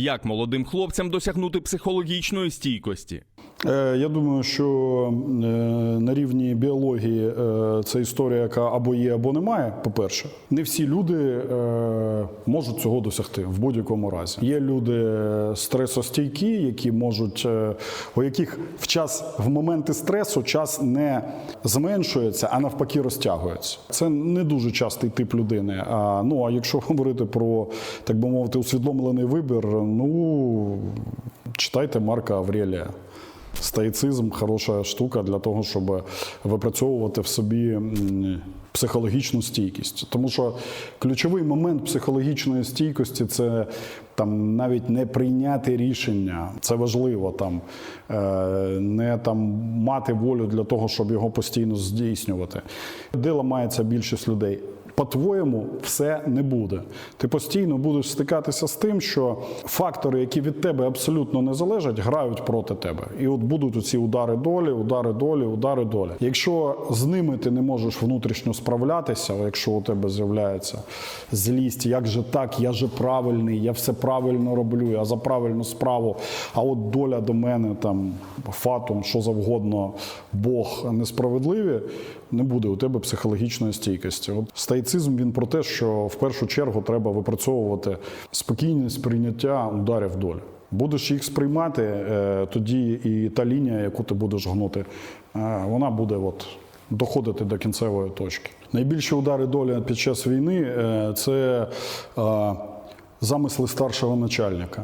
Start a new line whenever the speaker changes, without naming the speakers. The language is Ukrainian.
Як молодим хлопцям досягнути психологічної стійкості?
Е, Я думаю, що е, на рівні це історія, яка або є, або немає. По-перше, не всі люди е, можуть цього досягти в будь-якому разі. Є люди стресостійкі, які можуть, е, у яких в час в моменти стресу час не зменшується, а навпаки розтягується. Це не дуже частий тип людини. А ну а якщо говорити про так би мовити усвідомлений вибір, ну читайте Марка Аврелія. Стоїцизм хороша штука для того, щоб випрацьовувати в собі психологічну стійкість. Тому що ключовий момент психологічної стійкості це там навіть не прийняти рішення. Це важливо там е, не там мати волю для того, щоб його постійно здійснювати. Де ламається більшість людей? По-твоєму, все не буде. Ти постійно будеш стикатися з тим, що фактори, які від тебе абсолютно не залежать, грають проти тебе. І от будуть оці удари долі, удари долі, удари долі. Якщо з ними ти не можеш внутрішньо справлятися, якщо у тебе з'являється злість, як же так, я же правильний, я все правильно роблю, я за правильну справу. А от доля до мене там фатум, що завгодно, Бог несправедливі, не буде у тебе психологічної стійкості. От стоїцизм він про те, що в першу чергу треба випрацьовувати спокійне сприйняття ударів долі. Будеш їх сприймати, е, тоді і та лінія, яку ти будеш гнути, е, вона буде от доходити до кінцевої точки. Найбільші удари долі під час війни е, це замисли старшого начальника.